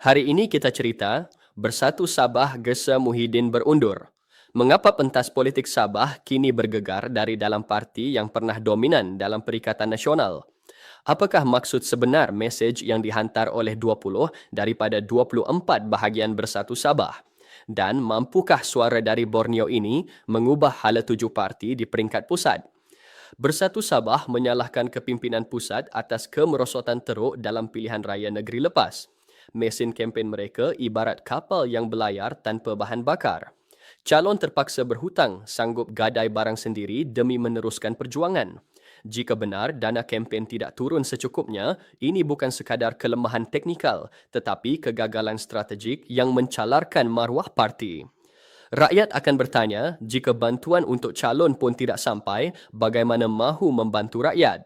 Hari ini kita cerita Bersatu Sabah Gesa Muhyiddin berundur. Mengapa pentas politik Sabah kini bergegar dari dalam parti yang pernah dominan dalam Perikatan Nasional? Apakah maksud sebenar mesej yang dihantar oleh 20 daripada 24 bahagian Bersatu Sabah? Dan mampukah suara dari Borneo ini mengubah hala tuju parti di peringkat pusat? Bersatu Sabah menyalahkan kepimpinan pusat atas kemerosotan teruk dalam pilihan raya negeri lepas mesin kempen mereka ibarat kapal yang berlayar tanpa bahan bakar. Calon terpaksa berhutang sanggup gadai barang sendiri demi meneruskan perjuangan. Jika benar dana kempen tidak turun secukupnya, ini bukan sekadar kelemahan teknikal tetapi kegagalan strategik yang mencalarkan maruah parti. Rakyat akan bertanya, jika bantuan untuk calon pun tidak sampai, bagaimana mahu membantu rakyat?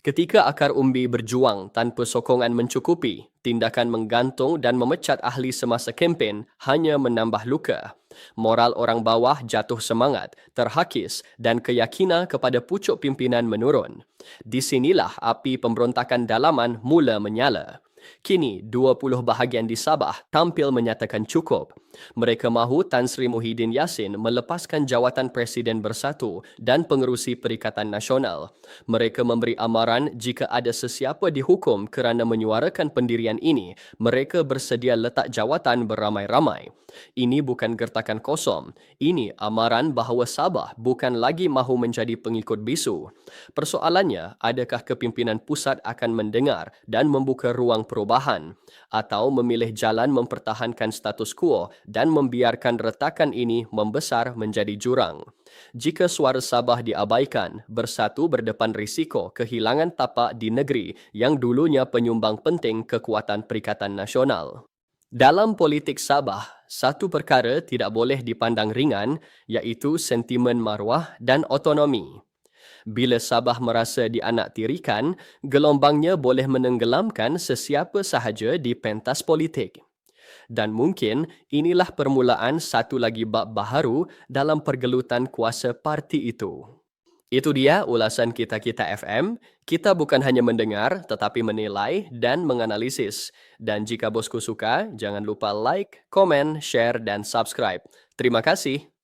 Ketika akar umbi berjuang tanpa sokongan mencukupi, tindakan menggantung dan memecat ahli semasa kempen hanya menambah luka. Moral orang bawah jatuh semangat, terhakis dan keyakinan kepada pucuk pimpinan menurun. Di sinilah api pemberontakan dalaman mula menyala. Kini, 20 bahagian di Sabah tampil menyatakan cukup. Mereka mahu Tan Sri Muhyiddin Yassin melepaskan jawatan Presiden Bersatu dan pengerusi Perikatan Nasional. Mereka memberi amaran jika ada sesiapa dihukum kerana menyuarakan pendirian ini, mereka bersedia letak jawatan beramai-ramai. Ini bukan gertakan kosong. Ini amaran bahawa Sabah bukan lagi mahu menjadi pengikut bisu. Persoalannya, adakah kepimpinan pusat akan mendengar dan membuka ruang perubahan atau memilih jalan mempertahankan status quo dan membiarkan retakan ini membesar menjadi jurang. Jika suara Sabah diabaikan, bersatu berdepan risiko kehilangan tapak di negeri yang dulunya penyumbang penting kekuatan Perikatan Nasional. Dalam politik Sabah, satu perkara tidak boleh dipandang ringan iaitu sentimen maruah dan otonomi. Bila Sabah merasa dianaktirikan, gelombangnya boleh menenggelamkan sesiapa sahaja di pentas politik. Dan mungkin inilah permulaan satu lagi bab baharu dalam pergelutan kuasa parti itu. Itu dia ulasan kita-kita FM. Kita bukan hanya mendengar tetapi menilai dan menganalisis. Dan jika bosku suka, jangan lupa like, komen, share dan subscribe. Terima kasih.